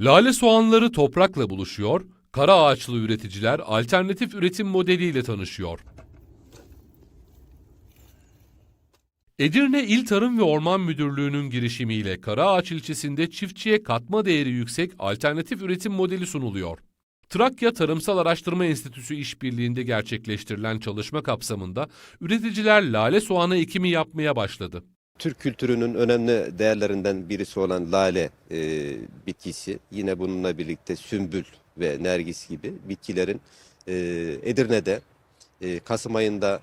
Lale soğanları toprakla buluşuyor, kara ağaçlı üreticiler alternatif üretim modeliyle tanışıyor. Edirne İl Tarım ve Orman Müdürlüğü'nün girişimiyle Karaağaç ilçesinde çiftçiye katma değeri yüksek alternatif üretim modeli sunuluyor. Trakya Tarımsal Araştırma Enstitüsü işbirliğinde gerçekleştirilen çalışma kapsamında üreticiler lale soğanı ekimi yapmaya başladı. Türk kültürünün önemli değerlerinden birisi olan lale e, bitkisi, yine bununla birlikte sümbül ve nergis gibi bitkilerin e, Edirne'de e, Kasım ayında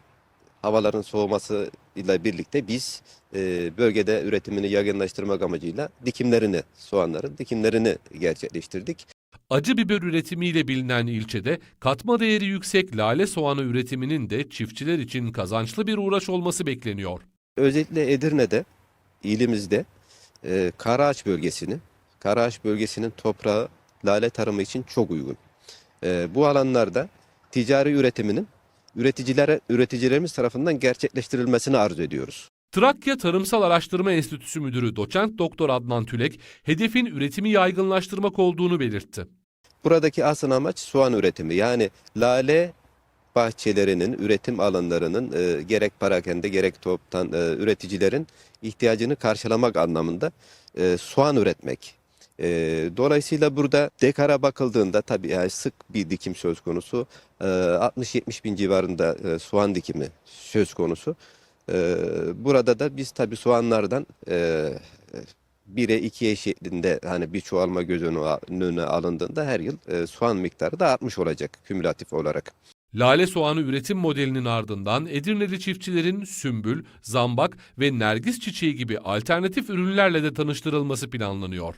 havaların soğumasıyla birlikte biz e, bölgede üretimini yaygınlaştırmak amacıyla dikimlerini, soğanların dikimlerini gerçekleştirdik. Acı biber üretimiyle bilinen ilçede katma değeri yüksek lale soğanı üretiminin de çiftçiler için kazançlı bir uğraş olması bekleniyor. Özellikle Edirne'de, ilimizde e, Karaağaç bölgesini, Karaağaç bölgesinin toprağı lale tarımı için çok uygun. E, bu alanlarda ticari üretiminin üreticilere üreticilerimiz tarafından gerçekleştirilmesini arzu ediyoruz. Trakya Tarımsal Araştırma Enstitüsü Müdürü Doçent Doktor Adnan Tülek, hedefin üretimi yaygınlaştırmak olduğunu belirtti. Buradaki asıl amaç soğan üretimi. Yani lale bahçelerinin, üretim alanlarının e, gerek parakende gerek toptan e, üreticilerin ihtiyacını karşılamak anlamında e, soğan üretmek. E, dolayısıyla burada dekara bakıldığında tabii yani sık bir dikim söz konusu. E, 60-70 bin civarında e, soğan dikimi söz konusu. E, burada da biz tabii soğanlardan e, 1'e 2'ye şeklinde hani bir çoğalma göz önü- önüne alındığında her yıl e, soğan miktarı da artmış olacak kümülatif olarak. Lale soğanı üretim modelinin ardından Edirneli çiftçilerin sümbül, zambak ve nergis çiçeği gibi alternatif ürünlerle de tanıştırılması planlanıyor.